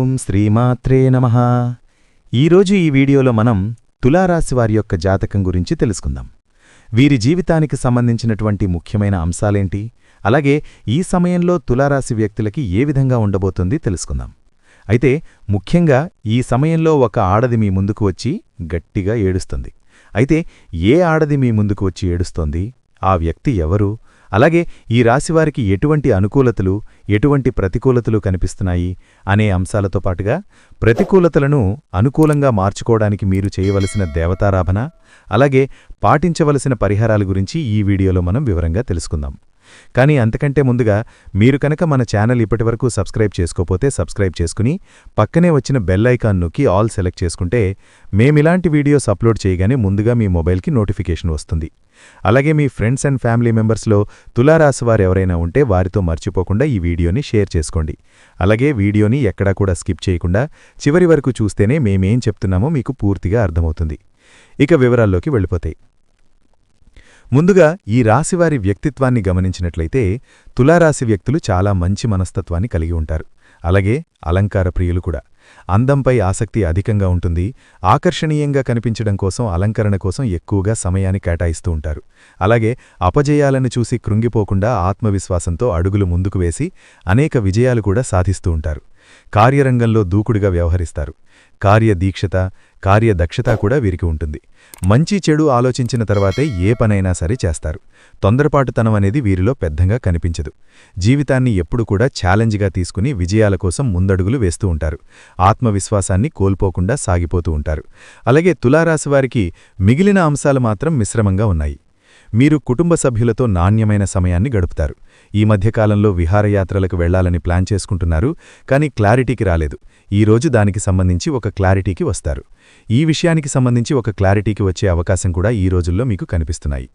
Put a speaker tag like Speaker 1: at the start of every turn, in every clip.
Speaker 1: ఓం శ్రీమాత్రే నమ. ఈరోజు ఈ వీడియోలో మనం తులారాశి వారి యొక్క జాతకం గురించి తెలుసుకుందాం. వీరి జీవితానికి సంబంధించినటువంటి ముఖ్యమైన అంశాలేంటి? అలాగే ఈ సమయంలో తులారాశి వ్యక్తులకి ఏ విధంగా ఉండబోతుంది తెలుసుకుందాం. అయితే ముఖ్యంగా ఈ సమయంలో ఒక ఆడది మీ ముందుకు వచ్చి గట్టిగా ఏడుస్తుంది. అయితే ఏ ఆడది మీ ముందుకు వచ్చి ఏడుస్తోంది? ఆ వ్యక్తి ఎవరు? అలాగే ఈ రాశివారికి ఎటువంటి అనుకూలతలు ఎటువంటి ప్రతికూలతలు కనిపిస్తున్నాయి అనే అంశాలతో పాటుగా ప్రతికూలతలను అనుకూలంగా మార్చుకోవడానికి మీరు చేయవలసిన దేవతారాధన అలాగే పాటించవలసిన పరిహారాల గురించి ఈ వీడియోలో మనం వివరంగా తెలుసుకుందాం. కానీ అంతకంటే ముందుగా మీరు కనుక మన ఛానల్ ఇప్పటివరకు సబ్స్క్రైబ్ చేసుకోపోతే సబ్స్క్రైబ్ చేసుకుని పక్కనే వచ్చిన బెల్ ఐకాన్ నొక్కి ఆల్ సెలెక్ట్ చేసుకుంటే మేమిలాంటి వీడియోస్ అప్లోడ్ చేయగానే ముందుగా మీ మొబైల్కి నోటిఫికేషన్ వస్తుంది. అలాగే మీ ఫ్రెండ్స్ అండ్ ఫ్యామిలీ మెంబర్స్లో తులారాశి వారు ఎవరైనా ఉంటే వారితో మర్చిపోకుండా ఈ వీడియోని షేర్ చేసుకోండి. అలాగే వీడియోని ఎక్కడా కూడా స్కిప్ చేయకుండా చివరి వరకు చూస్తేనే మేమేం చెప్తున్నామో మీకు పూర్తిగా అర్థమవుతుంది. ఇక వివరాల్లోకి వెళ్ళిపోతాయి ముందుగా ఈ రాశివారి వ్యక్తిత్వాన్ని గమనించినట్లయితే తులారాశి వ్యక్తులు చాలా మంచి మనస్తత్వాన్ని కలిగి ఉంటారు. అలాగే అలంకార ప్రియులు కూడా. అందంపై ఆసక్తి అధికంగా ఉంటుంది. ఆకర్షణీయంగా కనిపించడం కోసం అలంకరణ కోసం ఎక్కువగా సమయాన్ని కేటాయిస్తూ ఉంటారు. అలాగే అపజయాలను చూసి కృంగిపోకుండా ఆత్మవిశ్వాసంతో అడుగులు ముందుకు వేసి అనేక విజయాలు కూడా సాధిస్తూ ఉంటారు. కార్యరంగంలో దూకుడుగా వ్యవహరిస్తారు. కార్యదీక్షత కార్యదక్షత కూడా వీరికి ఉంటుంది. మంచి చెడు ఆలోచించిన తర్వాతే ఏ పనైనా సరే చేస్తారు. తొందరపాటుతనం అనేది వీరిలో పెద్దంగా కనిపించదు. జీవితాన్ని ఎప్పుడు కూడా ఛాలెంజ్గా తీసుకుని విజయాల కోసం ముందడుగులు వేస్తూ ఉంటారు. ఆత్మవిశ్వాసాన్ని కోల్పోకుండా సాగిపోతూ ఉంటారు. అలాగే తులారాశివారికి మిగిలిన అంశాలు మాత్రం మిశ్రమంగా ఉన్నాయి. మీరు కుటుంబ సభ్యులతో నాణ్యమైన సమయాన్ని గడుపుతారు. ఈ మధ్యకాలంలో విహారయాత్రలకు వెళ్ళాలని ప్లాన్ చేసుకుంటున్నారు కానీ క్లారిటీకి రాలేదు. ఈరోజు దానికి సంబంధించి ఒక క్లారిటీకి వస్తారు. ఈ విషయానికి సంబంధించి ఒక క్లారిటీకి వచ్చే అవకాశం కూడా ఈ రోజుల్లో మీకు కనిపిస్తున్నాయి.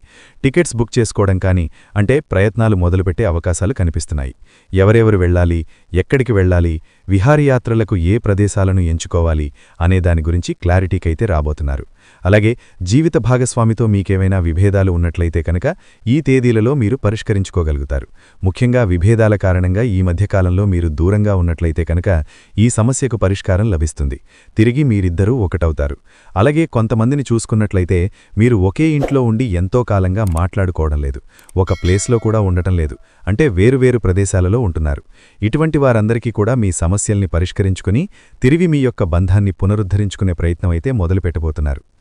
Speaker 1: టికెట్స్ బుక్ చేసుకోవడం కానీ అంటే ప్రయత్నాలు మొదలుపెట్టే అవకాశాలు కనిపిస్తున్నాయి. ఎవరెవరు వెళ్ళాలి ఎక్కడికి వెళ్ళాలి విహారయాత్రలకు ఏ ప్రదేశాలను ఎంచుకోవాలి అనే దాని గురించి క్లారిటీకైతే రాబోతున్నారు. అలాగే జీవిత భాగస్వామితో మీకేమైనా విభేదాలు ఉన్నట్లయితే కనుక ఈ తేదీలలో మీరు పరిష్కరించుకోగలుగుతారు. ముఖ్యంగా విభేదాల కారణంగా ఈ మధ్యకాలంలో మీరు దూరంగా ఉన్నట్లయితే కనుక ఈ సమస్యకు పరిష్కారం లభిస్తుంది. తిరిగి మీరిద్దరూ ఒకటవుతారు. అలాగే కొంతమందిని చూసుకున్నట్లయితే మీరు ఒకే ఇంట్లో ఉండి ఎంతో కాలంగా మాట్లాడుకోవడం లేదు. ఒక ప్లేస్లో కూడా ఉండటం లేదు. అంటే వేరువేరు ప్రదేశాలలో ఉంటున్నారు. ఇటువంటి వారందరికీ కూడా మీ సమస్యల్ని పరిష్కరించుకుని తిరిగి మీ యొక్క బంధాన్ని పునరుద్ధరించుకునే ప్రయత్నం అయితే మొదలుపెట్టబోతున్నారు.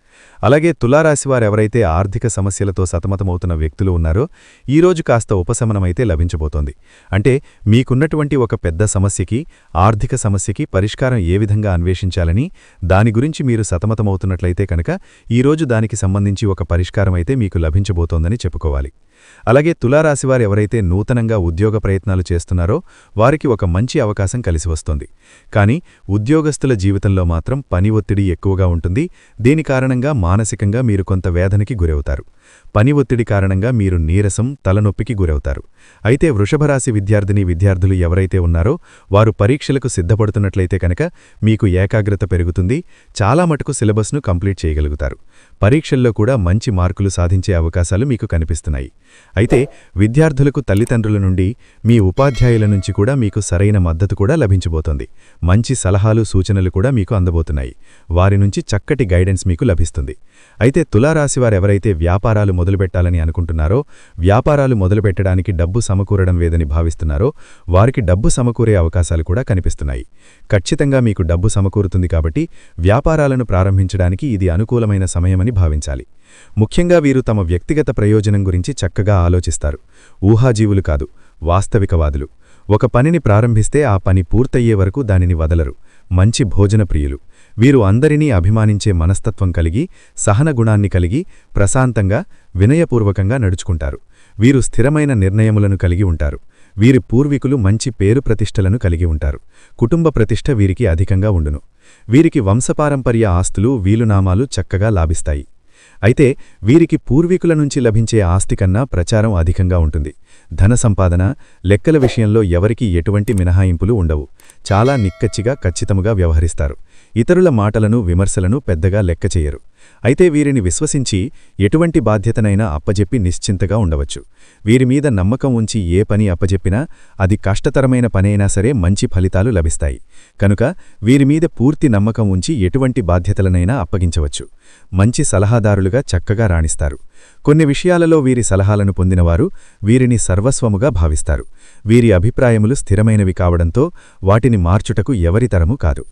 Speaker 1: అలాగే తులారాశివారెవరైతే ఆర్థిక సమస్యలతో సతమతమవుతున్న వ్యక్తులు ఉన్నారో ఈరోజు కాస్త ఉపశమనమైతే లభించబోతోంది. అంటే మీకున్నటువంటి ఒక పెద్ద సమస్యకి ఆర్థిక సమస్యకి పరిష్కారం ఏ విధంగా అన్వేషించాలని దాని గురించి మీరు సతమతమవుతున్నట్లయితే కనుక ఈరోజు దానికి సంబంధించి ఒక పరిష్కారమైతే మీకు లభించబోతోందని చెప్పుకోవాలి. అలాగే తులారాశివారు ఎవరైతే నూతనంగా ఉద్యోగ ప్రయత్నాలు చేస్తున్నారో వారికి ఒక మంచి అవకాశం కలిసి వస్తుంది. కానీ ఉద్యోగస్తుల జీవితంలో మాత్రం పని ఒత్తిడి ఎక్కువగా ఉంటుంది. దీని కారణంగా మానసికంగా మీరు కొంత వేదనకి గురవుతారు. పని ఒత్తిడి కారణంగా మీరు నీరసం తలనొప్పికి గురవుతారు. అయితే వృషభరాశి విద్యార్థిని విద్యార్థులు ఎవరైతే ఉన్నారో వారు పరీక్షలకు సిద్ధపడుతున్నట్లయితే కనుక మీకు ఏకాగ్రత పెరుగుతుంది. చాలా మటుకు సిలబస్ను కంప్లీట్ చేయగలుగుతారు. పరీక్షల్లో కూడా మంచి మార్కులు సాధించే అవకాశాలు మీకు కనిపిస్తున్నాయి. అయితే విద్యార్థులకు తల్లిదండ్రుల నుండి మీ ఉపాధ్యాయుల నుంచి కూడా మీకు సరైన మద్దతు కూడా లభించబోతోంది. మంచి సలహాలు సూచనలు కూడా మీకు అందబోతున్నాయి. వారి నుంచి చక్కటి గైడెన్స్ మీకు లభిస్తుంది. అయితే తులారాశివారెవరైతే వ్యాపారాలు మొదలుపెట్టాలని అనుకుంటున్నారో వ్యాపారాలు మొదలుపెట్టడానికి డబ్బు సమకూరడం వేదని భావిస్తున్నారో వారికి డబ్బు సమకూరే అవకాశాలు కూడా కనిపిస్తున్నాయి. ఖచ్చితంగా మీకు డబ్బు సమకూరుతుంది కాబట్టి వ్యాపారాలను ప్రారంభించడానికి ఇది అనుకూలమైన సమయమని భావించాలి. ముఖ్యంగా వీరు తమ వ్యక్తిగత ప్రయోజనం గురించి చక్కగా ఆలోచిస్తారు. ఊహాజీవులు కాదు వాస్తవికవాదులు. ఒక పనిని ప్రారంభిస్తే ఆ పని పూర్తయ్యే వరకు దానిని వదలరు. మంచి భోజన ప్రియులు. వీరు అందరినీ అభిమానించే మనస్తత్వం కలిగి సహనగుణాన్ని కలిగి ప్రశాంతంగా వినయపూర్వకంగా నడుచుకుంటారు. వీరు స్థిరమైన నిర్ణయములను కలిగి ఉంటారు. వీరి పూర్వీకులు మంచి పేరు ప్రతిష్టలను కలిగి ఉంటారు. కుటుంబ ప్రతిష్ట వీరికి అధికంగా ఉండును. వీరికి వంశపారంపర్య ఆస్తులు వీలునామాలు చక్కగా లాభిస్తాయి. అయితే వీరికి పూర్వీకుల నుంచి లభించే ఆస్తి కన్నా ప్రచారం అధికంగా ఉంటుంది. ధన సంపాదన లెక్కల విషయంలో ఎవరికీ ఎటువంటి మినహాయింపులు ఉండవు. చాలా నిక్కచ్చిగా ఖచ్చితముగా వ్యవహరిస్తారు. ఇతరుల మాటలను విమర్శలను పెద్దగా లెక్క చేయరు
Speaker 2: అయితే వీరిని విశ్వసించి ఎటువంటి బాధ్యతనైనా అప్పజెప్పి నిశ్చింతగా ఉండవచ్చు. వీరి మీద నమ్మకం ఉంచి ఏ పని అప్పజెప్పినా అది కష్టతరమైన పనైనా సరే మంచి ఫలితాలు లభిస్తాయి. కనుక వీరి మీద పూర్తి నమ్మకం ఉంచి ఎటువంటి బాధ్యతలనైనా అప్పగించవచ్చు. మంచి సలహాదారులుగా చక్కగా రాణిస్తారు. కొన్ని విషయాలలో వీరి సలహాలను పొందినవారు వీరిని సర్వస్వముగా భావిస్తారు. వీరి అభిప్రాయములు స్థిరమైనవి కావడంతో వాటిని మార్చుటకు ఎవరితరము కాదు.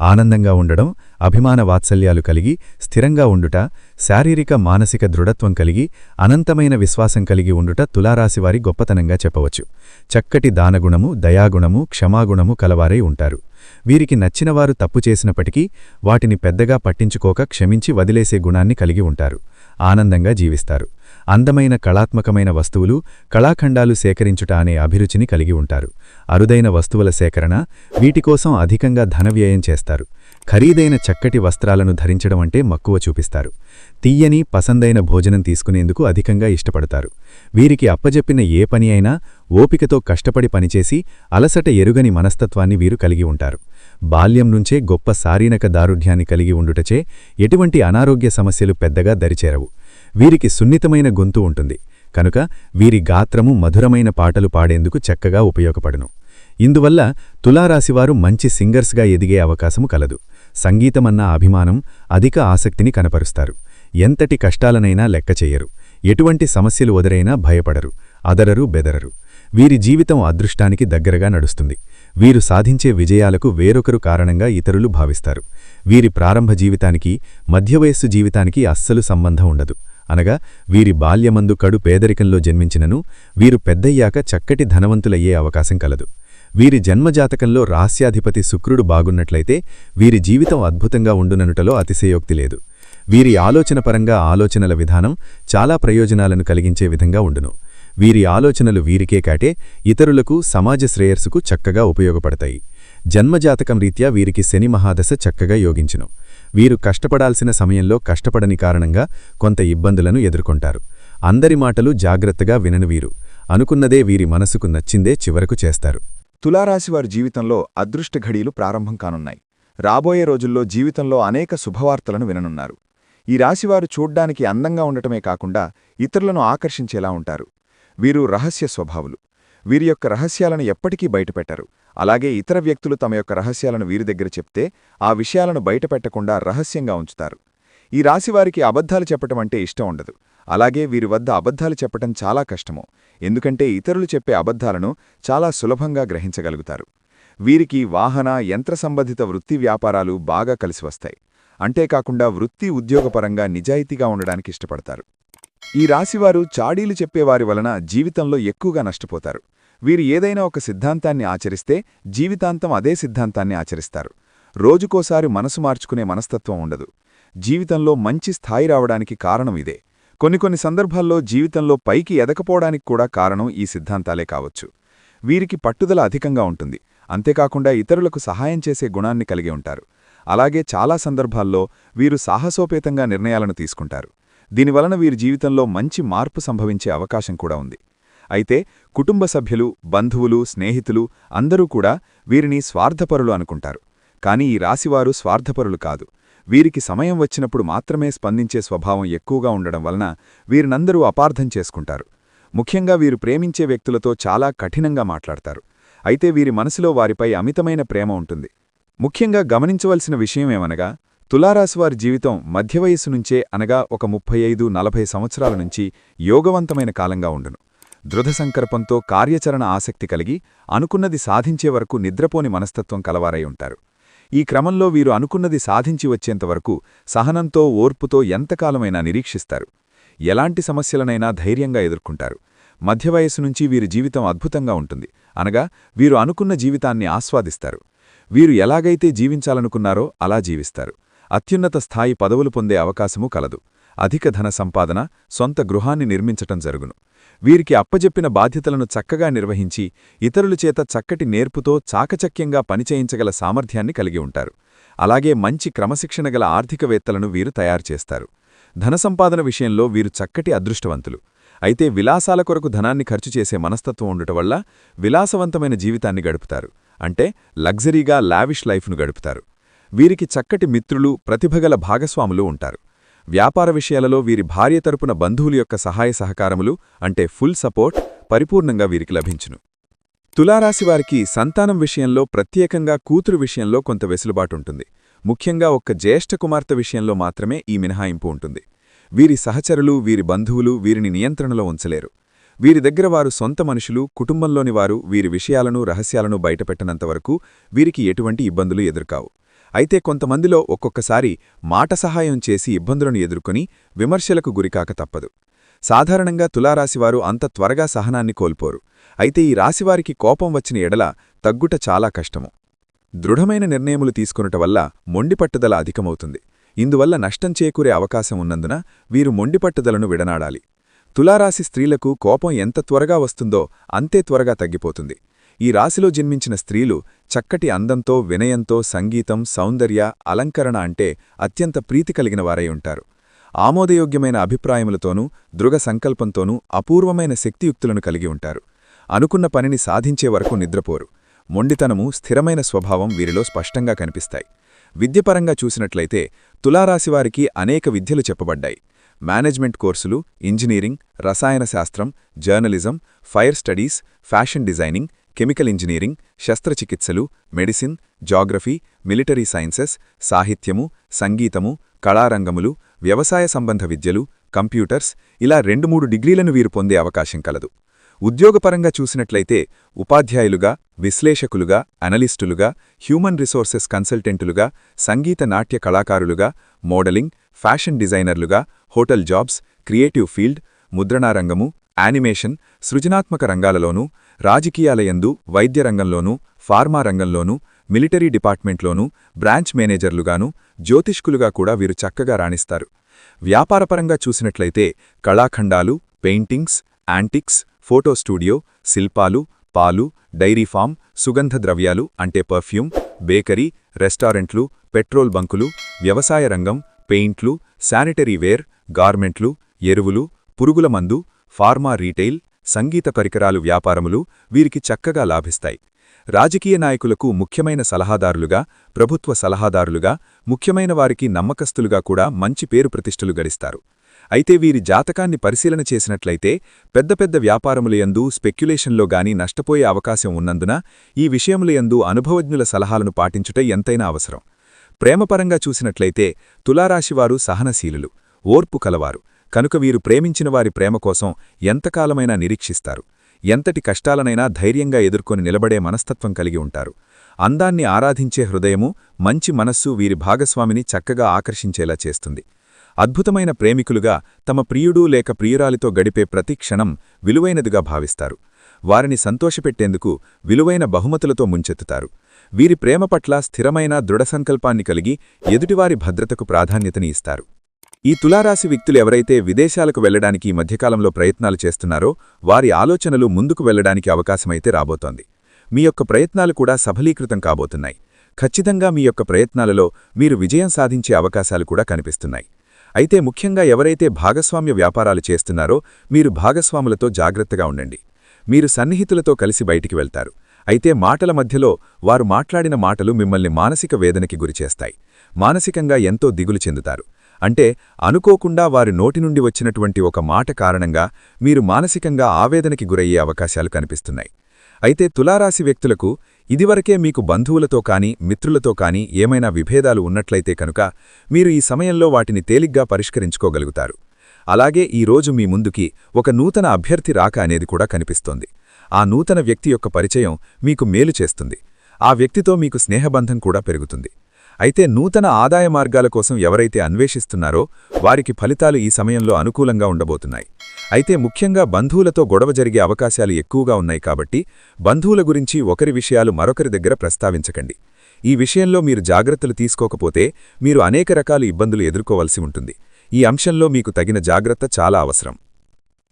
Speaker 2: ఆనందంగా ఉండడం అభిమాన వాత్సల్యాలు కలిగి స్థిరంగా ఉండుట శారీరక మానసిక దృఢత్వం కలిగి అనంతమైన విశ్వాసం కలిగి ఉండుట తులారాశివారి గొప్పతనంగా చెప్పవచ్చు. చక్కటి దానగుణము దయాగుణము క్షమాగుణము కలవారై ఉంటారు. వీరికి నచ్చినవారు తప్పు చేసినప్పటికీ వాటిని పెద్దగా పట్టించుకోక క్షమించి వదిలేసే గుణాన్ని కలిగి ఉంటారు. ఆనందంగా జీవిస్తారు. అందమైన కళాత్మకమైన వస్తువులు కళాఖండాలు సేకరించుట అనే అభిరుచిని కలిగి ఉంటారు. అరుదైన వస్తువుల సేకరణ వీటికోసం అధికంగా ధనవ్యయం చేస్తారు. ఖరీదైన చక్కటి వస్త్రాలను ధరించడం అంటే మక్కువ చూపిస్తారు. తీయని పసందైన భోజనం తీసుకునేందుకు అధికంగా ఇష్టపడతారు. వీరికి అప్పజెప్పిన ఏ పని అయినా ఓపికతో కష్టపడి పనిచేసి అలసట ఎరుగని మనస్తత్వాన్ని వీరు కలిగి ఉంటారు. బాల్యం నుంచే గొప్ప శారీరక దారుఢ్యాన్ని కలిగి ఉండుటచే ఎటువంటి అనారోగ్య సమస్యలు పెద్దగా దరిచేరవు. వీరికి సున్నితమైన గొంతు ఉంటుంది. కనుక వీరి గాత్రము మధురమైన పాటలు పాడేందుకు చక్కగా ఉపయోగపడును. ఇందువల్ల తులారాశివారు మంచి సింగర్స్గా ఎదిగే అవకాశము కలదు. సంగీతమన్న అభిమానం అధిక ఆసక్తిని కనపరుస్తారు. ఎంతటి కష్టాలనైనా లెక్క చేయరు. ఎటువంటి సమస్యలు వదిరైనా భయపడరు. అదరరు బెదరరు. వీరి జీవితం అదృష్టానికి దగ్గరగా నడుస్తుంది. వీరు సాధించే విజయాలకు వేరొకరు కారణంగా ఇతరులు భావిస్తారు. వీరి ప్రారంభ జీవితానికి మధ్యవయస్సు జీవితానికి అస్సలు సంబంధం ఉండదు. అనగా వీరి బాల్యమందు కడు పేదరికంలో జన్మించినను వీరు పెద్దయ్యాక చక్కటి ధనవంతులయ్యే అవకాశం కలదు. వీరి జన్మజాతకంలో రాస్యాధిపతి శుక్రుడు బాగున్నట్లయితే వీరి జీవితం అద్భుతంగా ఉండుననుటలో అతిశయోక్తి లేదు. వీరి ఆలోచనపరంగా ఆలోచనల విధానం చాలా ప్రయోజనాలను కలిగించే విధంగా ఉండును. వీరి ఆలోచనలు వీరికే కాటే ఇతరులకు సమాజ శ్రేయస్సుకు చక్కగా ఉపయోగపడతాయి. జన్మజాతకం రీత్యా వీరికి శని మహాదశ చక్కగా యోగించును. వీరు కష్టపడాల్సిన సమయంలో కష్టపడని కారణంగా కొంత ఇబ్బందులను ఎదుర్కొంటారు. అందరి మాటలు జాగ్రత్తగా వినను వీరు. అనుకున్నదే వీరి మనసుకు నచ్చిందే చివరకు చేస్తారు.
Speaker 3: తులారాశివారి జీవితంలో అదృష్ట ఘడీలు ప్రారంభం కానున్నాయి. రాబోయే రోజుల్లో జీవితంలో అనేక శుభవార్తలను విననున్నారు. ఈ రాశివారు చూడ్డానికి అందంగా ఉండటమే కాకుండా ఇతరులను ఆకర్షించేలా ఉంటారు. వీరు రహస్య స్వభావులు. వీరి యొక్క రహస్యాలను ఎప్పటికీ బయటపెట్టరు. అలాగే ఇతర వ్యక్తులు తమ యొక్క రహస్యాలను వీరి దగ్గర చెప్తే ఆ విషయాలను బయటపెట్టకుండా రహస్యంగా ఉంచుతారు. ఈ రాశివారికి అబద్ధాలు చెప్పటం అంటే ఇష్టం ఉండదు. అలాగే వీరి వద్ద అబద్ధాలు చెప్పటం చాలా కష్టము. ఎందుకంటే ఇతరులు చెప్పే అబద్ధాలను చాలా సులభంగా గ్రహించగలుగుతారు. వీరికి వాహన యంత్ర సంబంధిత వృత్తి వ్యాపారాలు బాగా కలిసి వస్తాయి. అంతేకాకుండా వృత్తి ఉద్యోగపరంగా నిజాయితీగా ఉండడానికి ఇష్టపడతారు. ఈ రాశివారు చాడీలు చెప్పేవారి వలన జీవితంలో ఎక్కువగా నష్టపోతారు. వీరు ఏదైనా ఒక సిద్ధాంతాన్ని ఆచరిస్తే జీవితాంతం అదే సిద్ధాంతాన్ని ఆచరిస్తారు. రోజుకోసారి మనసు మార్చుకునే మనస్తత్వం ఉండదు. జీవితంలో మంచి స్థాయి రావడానికి కారణం ఇదే. కొన్ని కొన్ని సందర్భాల్లో జీవితంలో పైకి ఎదకపోవడానికి కూడా కారణం ఈ సిద్ధాంతాలే కావచ్చు. వీరికి పట్టుదల అధికంగా ఉంటుంది. అంతేకాకుండా ఇతరులకు సహాయం చేసే గుణాన్ని కలిగి ఉంటారు. అలాగే చాలా సందర్భాల్లో వీరు సాహసోపేతంగా నిర్ణయాలను తీసుకుంటారు. దీనివలన వీరి జీవితంలో మంచి మార్పు సంభవించే అవకాశం కూడా ఉంది. అయితే కుటుంబ సభ్యులు బంధువులు స్నేహితులు అందరూ కూడా వీరిని స్వార్థపరులు అనుకుంటారు. కాని ఈ రాశివారు స్వార్థపరులు కాదు. వీరికి సమయం వచ్చినప్పుడు మాత్రమే స్పందించే స్వభావం ఎక్కువగా ఉండడం వలన వీరినందరూ అపార్థం చేసుకుంటారు. ముఖ్యంగా వీరు ప్రేమించే వ్యక్తులతో చాలా కఠినంగా మాట్లాడతారు. అయితే వీరి మనసులో వారిపై అమితమైన ప్రేమ ఉంటుంది. ముఖ్యంగా గమనించవలసిన విషయమేమనగా తులారాశివారి జీవితం మధ్యవయస్సు నుంచే అనగా ఒక ముప్పై ఐదు నలభై సంవత్సరాల నుంచి యోగవంతమైన కాలంగా ఉండును. దృఢ సంకల్పంతో కార్యాచరణ ఆసక్తి కలిగి అనుకున్నది సాధించే వరకు నిద్రపోని మనస్తత్వం కలవారై ఉంటారు. ఈ క్రమంలో వీరు అనుకున్నది సాధించి వచ్చేంతవరకు సహనంతో ఓర్పుతో ఎంతకాలమైనా నిరీక్షిస్తారు. ఎలాంటి సమస్యలనైనా ధైర్యంగా ఎదుర్కొంటారు. మధ్యవయస్సు నుంచి వీరి జీవితం అద్భుతంగా ఉంటుంది. అనగా వీరు అనుకున్న జీవితాన్ని ఆస్వాదిస్తారు. వీరు ఎలాగైతే జీవించాలనుకున్నారో అలా జీవిస్తారు. అత్యున్నత స్థాయి పదవులు పొందే అవకాశము కలదు. అధిక ధన సంపాదన సొంత గృహాన్ని నిర్మించటం జరుగును. వీరికి అప్పజెప్పిన బాధ్యతలను చక్కగా నిర్వహించి ఇతరుల చేత చక్కటి నేర్పుతో చాకచక్యంగా పనిచేయించగల సామర్థ్యాన్ని కలిగి ఉంటారు. అలాగే మంచి క్రమశిక్షణ గల ఆర్థికవేత్తలను వీరు తయారుచేస్తారు ధనసంపాదన విషయంలో వీరు చక్కటి అదృష్టవంతులు. అయితే విలాసాల కొరకు ధనాన్ని ఖర్చు చేసే మనస్తత్వం ఉండటం వల్ల విలాసవంతమైన జీవితాన్ని గడుపుతారు. అంటే లగ్జరీగా లావిష్ లైఫ్ను గడుపుతారు. వీరికి చక్కటి మిత్రులు ప్రతిభగల భాగస్వాములు ఉంటారు. వ్యాపార విషయాలలో వీరి భార్య తరపున బంధువుల యొక్క సహాయ సహకారములు అంటే ఫుల్ సపోర్ట్ పరిపూర్ణంగా వీరికి లభించును. తులారాశివారికి సంతానం విషయంలో ప్రత్యేకంగా కూతురు విషయంలో కొంత వెసులుబాటుంటుంది ముఖ్యంగా ఒక్క జ్యేష్ఠ కుమార్తె విషయంలో మాత్రమే ఈ మినహాయింపు ఉంటుంది. వీరి సహచరులు వీరి బంధువులు వీరిని నియంత్రణలో ఉంచలేరు. వీరి దగ్గర వారు సొంత మనుషులు కుటుంబంలోని వారు వీరి విషయాలను రహస్యాలను బయటపెట్టనంతవరకు వీరికి ఎటువంటి ఇబ్బందులు ఎదుర్కావు. అయితే కొంతమందిలో ఒక్కొక్కసారి మాట సహాయం చేసి ఇబ్బందులను ఎదుర్కొని విమర్శలకు గురికాక తప్పదు. సాధారణంగా తులారాశివారు అంత త్వరగా సహనాన్ని కోల్పోరు. అయితే ఈ రాశివారికి కోపం వచ్చిన ఎడల తగ్గుట చాలా కష్టము. దృఢమైన నిర్ణయములు తీసుకొనుట వల్ల మొండిపట్టుదల అధికమవుతుంది. ఇందువల్ల నష్టం చేకూరే అవకాశం ఉన్నందున వీరు మొండిపట్టుదలను విడనాడాలి. తులారాశి స్త్రీలకు కోపం ఎంత త్వరగా వస్తుందో అంతే త్వరగా తగ్గిపోతుంది. ఈ రాశిలో జన్మించిన స్త్రీలు చక్కటి అందంతో వినయంతో సంగీతం సౌందర్య అలంకరణ అంటే అత్యంత ప్రీతి కలిగిన వారై ఉంటారు. ఆమోదయోగ్యమైన అభిప్రాయములతోనూ దృఢ సంకల్పంతోనూ అపూర్వమైన శక్తియుక్తులను కలిగి ఉంటారు. అనుకున్న పనిని సాధించే వరకు నిద్రపోరు. మొండితనము స్థిరమైన స్వభావం వీరిలో స్పష్టంగా కనిపిస్తాయి. విద్యపరంగా చూసినట్లయితే తులారాశివారికి అనేక విద్యలు చెప్పబడ్డాయి. మేనేజ్మెంట్ కోర్సులు ఇంజనీరింగ్ రసాయన శాస్త్రం journalism fire studies fashion designing chemical engineering శస్త్రచికిత్సలు మెడిసిన్ జాగ్రఫీ మిలిటరీ సైన్సెస్ సాహిత్యము సంగీతము కళారంగములు వ్యవసాయ సంబంధ విద్యలు కంప్యూటర్స్ ఇలా రెండు మూడు డిగ్రీలను వీరు పొందే అవకాశం కలదు. ఉద్యోగపరంగా చూసినట్లయితే ఉపాధ్యాయులుగా విశ్లేషకులుగా అనలిస్టులుగా హ్యూమన్ రిసోర్సెస్ కన్సల్టెంటులుగా సంగీత నాట్య కళాకారులుగా మోడలింగ్ ఫ్యాషన్ డిజైనర్లుగా హోటల్ జాబ్స్ క్రియేటివ్ ఫీల్డ్ ముద్రణారంగము యానిమేషన్ సృజనాత్మక రంగాలలోనూ రాజకీయాలయందు వైద్య రంగంలోనూ ఫార్మా రంగంలోనూ మిలిటరీ డిపార్ట్మెంట్లోనూ బ్రాంచ్ మేనేజర్లుగానూ జ్యోతిష్కులుగా కూడా వీరు చక్కగా రాణిస్తారు. వ్యాపారపరంగా చూసినట్లయితే కళాఖండాలు పెయింటింగ్స్ యాంటిక్స్ ఫోటో స్టూడియో శిల్పాలు పాలు డైరీ ఫామ్ సుగంధ ద్రవ్యాలు అంటే పర్ఫ్యూమ్ బేకరీ రెస్టారెంట్లు పెట్రోల్ బంకులు వ్యవసాయ రంగం పెయింట్లు శానిటరీ వేర్ గార్మెంట్లు ఎరువులు పురుగుల మందు ఫార్మా రీటైల్ సంగీత పరికరాలు వ్యాపారములు వీరికి చక్కగా లాభిస్తాయి. రాజకీయ నాయకులకు ముఖ్యమైన సలహాదారులుగా ప్రభుత్వ సలహాదారులుగా ముఖ్యమైన వారికి నమ్మకస్తులుగా కూడా మంచి పేరు ప్రతిష్టలు గడిస్తారు. అయితే వీరి జాతకాన్ని పరిశీలన చేసినట్లయితే పెద్ద పెద్ద వ్యాపారములయందు స్పెక్యులేషన్లో గాని నష్టపోయే అవకాశం ఉన్నందున ఈ విషయములయందు అనుభవజ్ఞుల సలహాలను పాటించుట ఎంతైనా అవసరం. ప్రేమపరంగా చూసినట్లయితే తులారాశివారు సహనశీలులు ఓర్పు కలవారు. కనుక వీరు ప్రేమించిన వారి ప్రేమ కోసం ఎంతకాలమైనా నిరీక్షిస్తారు. ఎంతటి కష్టాలనైనా ధైర్యంగా ఎదుర్కొని నిలబడే మనస్తత్వం కలిగి ఉంటారు. అందాన్ని ఆరాధించే హృదయము మంచి మనస్సు వీరి భాగస్వామిని చక్కగా ఆకర్షించేలా చేస్తుంది. అద్భుతమైన ప్రేమికులుగా తమ ప్రియుడు లేక ప్రియురాలితో గడిపే ప్రతి క్షణం విలువైనదిగా భావిస్తారు. వారిని సంతోషపెట్టేందుకు విలువైన బహుమతులతో ముంచెత్తుతారు. వీరి ప్రేమ పట్ల స్థిరమైన దృఢసంకల్పాన్ని కలిగి ఎదుటివారి భద్రతకు ప్రాధాన్యతని ఇస్తారు. ఈ తులారాశి వ్యక్తులు ఎవరైతే విదేశాలకు వెళ్ళడానికి ఈ మధ్యకాలంలో ప్రయత్నాలు చేస్తున్నారో వారి ఆలోచనలు ముందుకు వెళ్ళడానికి అవకాశమైతే రాబోతోంది. మీ యొక్క ప్రయత్నాలు కూడా సఫలీకృతం కాబోతున్నాయి. ఖచ్చితంగా మీ యొక్క ప్రయత్నాలలో మీరు విజయం సాధించే అవకాశాలు కూడా కనిపిస్తున్నాయి. అయితే ముఖ్యంగా ఎవరైతే భాగస్వామ్య వ్యాపారాలు చేస్తున్నారో మీరు భాగస్వాములతో జాగ్రత్తగా ఉండండి. మీరు సన్నిహితులతో కలిసి బయటికి వెళ్తారు. అయితే మాటల మధ్యలో వారు మాట్లాడిన మాటలు మిమ్మల్ని మానసిక వేదనకి గురిచేస్తాయి. మానసికంగా ఎంతో దిగులు చెందుతారు. అంటే అనుకోకుండా వారి నోటి నుండి వచ్చినటువంటి ఒక మాట కారణంగా మీరు మానసికంగా ఆవేదనకి గురయ్యే అవకాశాలు కనిపిస్తున్నాయి. అయితే తులారాశి వ్యక్తులకు ఇదివరకే మీకు బంధువులతో కాని మిత్రులతో కాని ఏమైనా విభేదాలు ఉన్నట్లయితే కనుక మీరు ఈ సమయంలో వాటిని తేలిగ్గా పరిష్కరించుకోగలుగుతారు. అలాగే ఈ రోజు మీ ముందుకి ఒక నూతన అభ్యర్థి రాక అనేది కూడా కనిపిస్తోంది. ఆ నూతన వ్యక్తి యొక్క పరిచయం మీకు మేలు చేస్తుంది. ఆ వ్యక్తితో మీకు స్నేహబంధం కూడా పెరుగుతుంది. అయితే నూతన ఆదాయ మార్గాల కోసం ఎవరైతే అన్వేషిస్తున్నారో వారికి ఫలితాలు ఈ సమయంలో అనుకూలంగా ఉండబోతున్నాయి. అయితే ముఖ్యంగా బంధువులతో గొడవ జరిగే అవకాశాలు ఎక్కువగా ఉన్నాయి కాబట్టి బంధువుల గురించి ఒకరి విషయాలు మరొకరి దగ్గర ప్రస్తావించకండి. ఈ విషయంలో మీరు జాగ్రత్తలు తీసుకోకపోతే మీరు అనేక రకాల ఇబ్బందులు ఎదుర్కోవలసి ఉంటుంది. ఈ అంశంలో మీకు తగిన జాగ్రత్త చాలా అవసరం.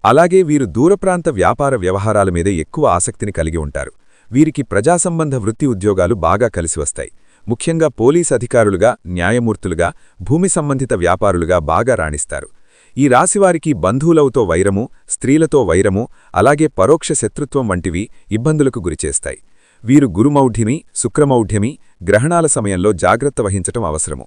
Speaker 3: అలాగే వీరు దూరప్రాంత వ్యాపార వ్యవహారాల మీద ఎక్కువ ఆసక్తిని కలిగి ఉంటారు. వీరికి ప్రజాసంబంధ వృత్తి ఉద్యోగాలు బాగా కలిసి వస్తాయి. ముఖ్యంగా పోలీస్ అధికారులుగా న్యాయమూర్తులుగా భూమి సంబంధిత వ్యాపారులుగా బాగా రాణిస్తారు. ఈ రాశివారికి బంధువులవుతో వైరము స్త్రీలతో వైరము అలాగే పరోక్ష శత్రుత్వం వంటివి ఇబ్బందులకు గురిచేస్తాయి. వీరు గురుమౌఢ్యమి శుక్రమౌఢ్యమి గ్రహణాల సమయంలో జాగ్రత్త వహించటం అవసరము.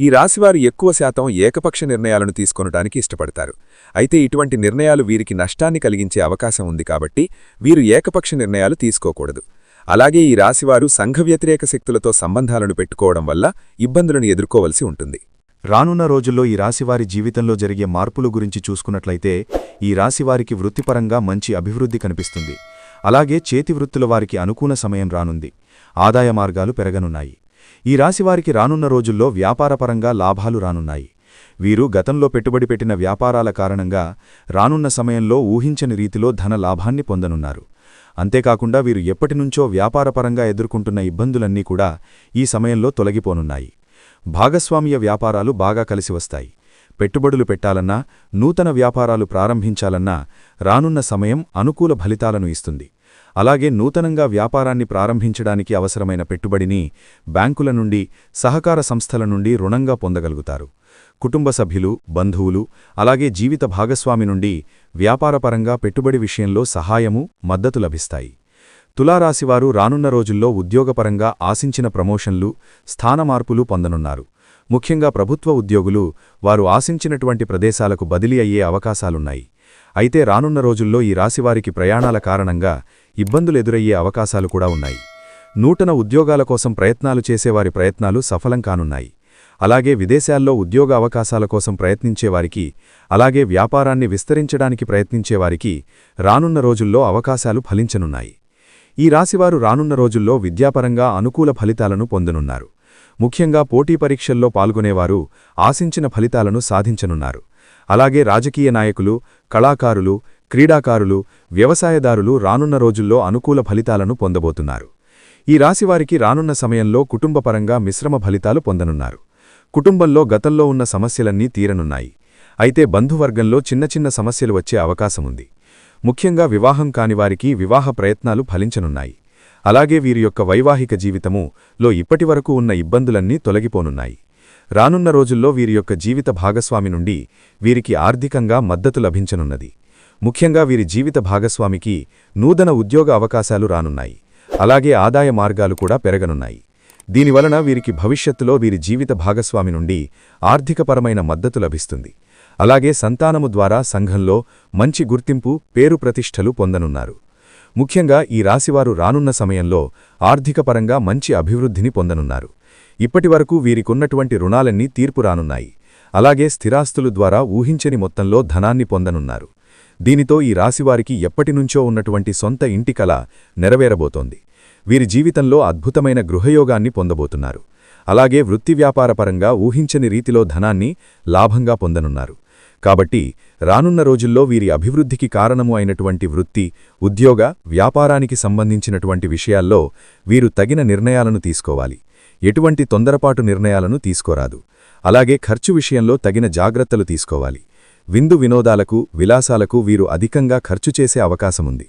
Speaker 4: ఈ రాశివారు ఎక్కువ శాతం ఏకపక్ష నిర్ణయాలను తీసుకొనటానికి ఇష్టపడతారు. అయితే ఇటువంటి నిర్ణయాలు వీరికి నష్టాన్ని కలిగించే అవకాశం ఉంది కాబట్టి వీరు ఏకపక్ష నిర్ణయాలు తీసుకోకూడదు. అలాగే ఈ రాశివారు సంఘ వ్యతిరేక శక్తులతో సంబంధాలను పెట్టుకోవడం వల్ల ఇబ్బందులను ఎదుర్కోవలసి ఉంటుంది.
Speaker 3: రానున్న రోజుల్లో ఈ రాశివారి జీవితంలో జరిగే మార్పుల గురించి చూసుకున్నట్లయితే ఈ రాశివారికి వృత్తిపరంగా మంచి అభివృద్ధి కనిపిస్తుంది. అలాగే చేతి వృత్తుల వారికి అనుకూల సమయం రానుంది. ఆదాయ మార్గాలు పెరగనున్నాయి. ఈ రాశివారికి రానున్న రోజుల్లో వ్యాపారపరంగా లాభాలు రానున్నాయి. వీరు గతంలో పెట్టుబడి పెట్టిన వ్యాపారాల కారణంగా రానున్న సమయంలో ఊహించని రీతిలో ధన లాభాన్ని పొందనున్నారు. అంతేకాకుండా వీరు ఎప్పటినుంచో వ్యాపారపరంగా ఎదుర్కొంటున్న ఇబ్బందులన్నీ కూడా ఈ సమయంలో తొలగిపోనున్నాయి. భాగస్వామ్య వ్యాపారాలు బాగా కలిసివస్తాయి. పెట్టుబడులు పెట్టాలన్నా నూతన వ్యాపారాలు ప్రారంభించాలన్నా రానున్న సమయం అనుకూల ఫలితాలను ఇస్తుంది. అలాగే నూతనంగా వ్యాపారాన్ని ప్రారంభించడానికి అవసరమైన పెట్టుబడిని బ్యాంకుల నుండి సహకార సంస్థల నుండి రుణంగా పొందగలుగుతారు. కుటుంబ సభ్యులు బంధువులు అలాగే జీవిత భాగస్వామి నుండి వ్యాపారపరంగా పెట్టుబడి విషయంలో సహాయము మద్దతు లభిస్తాయి. తులారాశివారు రానున్న రోజుల్లో ఉద్యోగపరంగా ఆశించిన ప్రమోషన్లు స్థానమార్పులు పొందనున్నారు. ముఖ్యంగా ప్రభుత్వ ఉద్యోగులు వారు ఆశించినటువంటి ప్రదేశాలకు బదిలీ అయ్యే అవకాశాలున్నాయి. అయితే రానున్న రోజుల్లో ఈ రాశివారికి ప్రయాణాల కారణంగా ఇబ్బందులెదురయ్యే అవకాశాలు కూడా ఉన్నాయి. నూతన ఉద్యోగాల కోసం ప్రయత్నాలు చేసేవారి ప్రయత్నాలు సఫలం కానున్నాయి. అలాగే విదేశాల్లో ఉద్యోగ అవకాశాల కోసం ప్రయత్నించేవారికి అలాగే వ్యాపారాన్ని విస్తరించడానికి ప్రయత్నించేవారికి రానున్న రోజుల్లో అవకాశాలు ఫలించనున్నాయి. ఈ రాశివారు రానున్న రోజుల్లో విద్యాపరంగా అనుకూల ఫలితాలను పొందనున్నారు. ముఖ్యంగా పోటీ పరీక్షల్లో పాల్గొనేవారు ఆశించిన ఫలితాలను సాధించనున్నారు. అలాగే రాజకీయ నాయకులు కళాకారులు క్రీడాకారులు వ్యవసాయదారులు రానున్న రోజుల్లో అనుకూల ఫలితాలను పొందబోతున్నారు. ఈ రాశివారికి రానున్న సమయంలో కుటుంబపరంగా మిశ్రమ ఫలితాలు పొందనున్నారు. కుటుంబంలో గతంలో ఉన్న సమస్యలన్నీ తీరనున్నాయి. అయితే బంధువర్గంలో చిన్న చిన్న సమస్యలు వచ్చే అవకాశముంది. ముఖ్యంగా వివాహం కానివారికి వివాహ ప్రయత్నాలు ఫలించనున్నాయి. అలాగే వీరి యొక్క వైవాహిక జీవితము లో ఇప్పటివరకు ఉన్న ఇబ్బందులన్నీ తొలగిపోనున్నాయి. రానున్న రోజుల్లో వీరి యొక్క జీవిత భాగస్వామి నుండి వీరికి ఆర్థికంగా మద్దతు లభించనున్నది. ముఖ్యంగా వీరి జీవిత భాగస్వామికి నూతన ఉద్యోగ అవకాశాలు రానున్నాయి. అలాగే ఆదాయ మార్గాలు కూడా పెరగనున్నాయి. దీనివలన వీరికి భవిష్యత్తులో వీరి జీవిత భాగస్వామి నుండి ఆర్థికపరమైన మద్దతు లభిస్తుంది. అలాగే సంతానము ద్వారా సంఘంలో మంచి గుర్తింపు పేరు ప్రతిష్టలు పొందనున్నారు. ముఖ్యంగా ఈ రాశివారు రానున్న సమయంలో ఆర్థికపరంగా మంచి అభివృద్ధిని పొందనున్నారు. ఇప్పటివరకు వీరికున్నటువంటి రుణాలన్నీ తీర్పు రానున్నాయి. అలాగే స్థిరాస్తులు ద్వారా ఊహించని మొత్తంలో ధనాన్ని పొందనున్నారు. దీనితో ఈ రాశివారికి ఎప్పటినుంచో ఉన్నటువంటి సొంత ఇంటి కళ నెరవేరబోతోంది. వీరి జీవితంలో అద్భుతమైన గృహయోగాన్ని పొందబోతున్నారు. అలాగే వృత్తి వ్యాపారపరంగా ఊహించని రీతిలో ధనాన్ని లాభంగా పొందనున్నారు. కాబట్టి రానున్న రోజుల్లో వీరి అభివృద్ధికి కారణము అయినటువంటి వృత్తి ఉద్యోగ వ్యాపారానికి సంబంధించినటువంటి విషయాల్లో వీరు తగిన నిర్ణయాలను తీసుకోవాలి. ఎటువంటి తొందరపాటు నిర్ణయాలను తీసుకోరాదు. అలాగే ఖర్చు విషయంలో తగిన జాగ్రత్తలు తీసుకోవాలి. విందు వినోదాలకు విలాసాలకు వీరు అధికంగా ఖర్చు చేసే అవకాశముంది.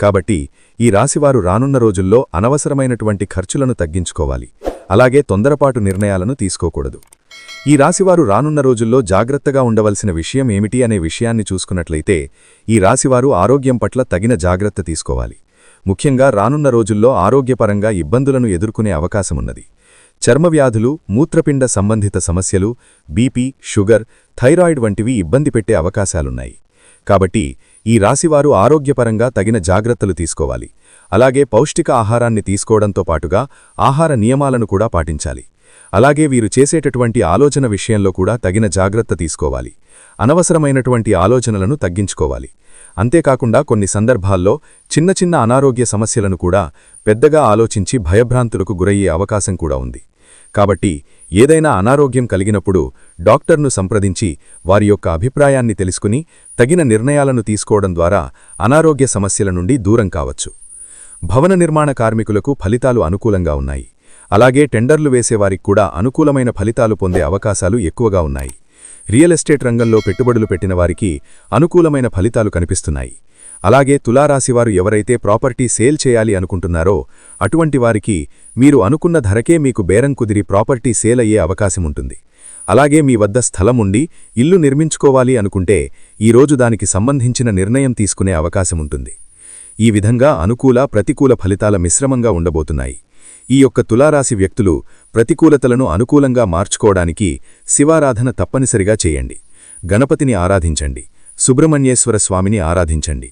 Speaker 3: కాబట్టి ఈ రాశివారు రానున్న రోజుల్లో అనవసరమైనటువంటి ఖర్చులను తగ్గించుకోవాలి. అలాగే తొందరపాటు నిర్ణయాలను తీసుకోకూడదు. ఈ రాశివారు రానున్న రోజుల్లో జాగ్రత్తగా ఉండవలసిన విషయం ఏమిటి అనే విషయాన్ని చూసుకున్నట్లయితే ఈ రాశివారు ఆరోగ్యం పట్ల తగిన జాగ్రత్త తీసుకోవాలి. ముఖ్యంగా రానున్న రోజుల్లో ఆరోగ్యపరంగా ఇబ్బందులను ఎదుర్కొనే అవకాశమున్నది. చర్మవ్యాధులు మూత్రపిండ సంబంధిత సమస్యలు బీపీ షుగర్ థైరాయిడ్ వంటివి ఇబ్బంది పెట్టే అవకాశాలున్నాయి. కాబట్టి ఈ రాశివారు ఆరోగ్యపరంగా తగిన జాగ్రత్తలు తీసుకోవాలి. అలాగే పౌష్టిక ఆహారాన్ని తీసుకోవడంతో పాటుగా ఆహార నియమాలను కూడా పాటించాలి. అలాగే వీరు చేసేటటువంటి ఆలోచన విషయంలో కూడా తగిన జాగ్రత్త తీసుకోవాలి. అనవసరమైనటువంటి ఆలోచనలను తగ్గించుకోవాలి. అంతేకాకుండా కొన్ని సందర్భాల్లో చిన్న చిన్న అనారోగ్య సమస్యలను కూడా పెద్దగా ఆలోచించి భయభ్రాంతులకు గురయ్యే అవకాశం కూడా ఉంది. కాబట్టి ఏదైనా అనారోగ్యం కలిగినప్పుడు డాక్టర్ను సంప్రదించి వారి యొక్క అభిప్రాయాన్ని తెలుసుకుని తగిన నిర్ణయాలను తీసుకోవడం ద్వారా అనారోగ్య సమస్యల నుండి దూరం కావచ్చు. భవన నిర్మాణ కార్మికులకు ఫలితాలు అనుకూలంగా ఉన్నాయి. అలాగే టెండర్లు వేసేవారికి కూడా అనుకూలమైన ఫలితాలు పొందే అవకాశాలు ఎక్కువగా ఉన్నాయి. రియల్ ఎస్టేట్ రంగంలో పెట్టుబడులు పెట్టిన వారికి అనుకూలమైన ఫలితాలు కనిపిస్తున్నాయి. అలాగే తులారాశివారు ఎవరైతే ప్రాపర్టీ సేల్ చేయాలి అనుకుంటున్నారో అటువంటి వారికి మీరు అనుకున్న ధరకే మీకు బేరం కుదిరి ప్రాపర్టీ సేల్ అయ్యే అవకాశముంటుంది అలాగే మీ వద్ద స్థలం ఉండి ఇల్లు నిర్మించుకోవాలి అనుకుంటే ఈరోజు దానికి సంబంధించిన నిర్ణయం తీసుకునే అవకాశముంటుంది ఈ విధంగా అనుకూల ప్రతికూల ఫలితాల మిశ్రమంగా ఉండబోతున్నాయి. ఈ యొక్క తులారాశి వ్యక్తులు
Speaker 2: ప్రతికూలతలను అనుకూలంగా మార్చుకోవడానికి శివారాధన తప్పనిసరిగా చేయండి. గణపతిని ఆరాధించండి. సుబ్రహ్మణ్యేశ్వర స్వామిని ఆరాధించండి.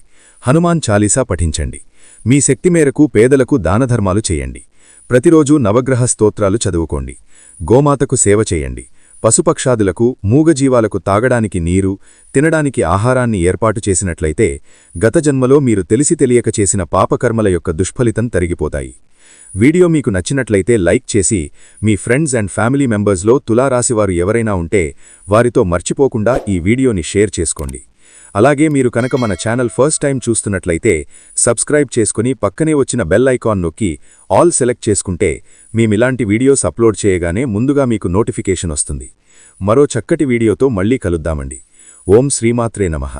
Speaker 2: హనుమాన్ చాలీసా పఠించండి. మీ శక్తి మేరకు పేదలకు దానధర్మాలు చేయండి. ప్రతిరోజూ నవగ్రహ స్తోత్రాలు చదువుకోండి. గోమాతకు సేవ చేయండి. పశుపక్షాదులకు మూగజీవాలకు తాగడానికి నీరు తినడానికి ఆహారాన్ని ఏర్పాటు చేసినట్లయితే గత జన్మలో మీరు తెలిసి తెలియక చేసిన పాపకర్మల యొక్క దుష్ఫలితం తరిగిపోతాయి. వీడియో మీకు నచ్చినట్లయితే లైక్ చేసి మీ ఫ్రెండ్స్ అండ్ ఫ్యామిలీ మెంబర్స్లో తులారాశివారు ఎవరైనా ఉంటే వారితో మర్చిపోకుండా ఈ వీడియోని షేర్ చేసుకోండి. అలాగే మీరు కనుక మన ఛానల్ ఫస్ట్ టైం చూస్తున్నట్లయితే సబ్స్క్రైబ్ చేసుకుని పక్కనే వచ్చిన బెల్ ఐకాన్ నొక్కి ఆల్ సెలెక్ట్ చేసుకుంటే మేమిలాంటి వీడియోస్ అప్లోడ్ చేయగానే ముందుగా మీకు నోటిఫికేషన్ వస్తుంది. మరో చక్కటి వీడియోతో మళ్ళీ కలుద్దామండి. ఓం శ్రీమాత్రే నమః.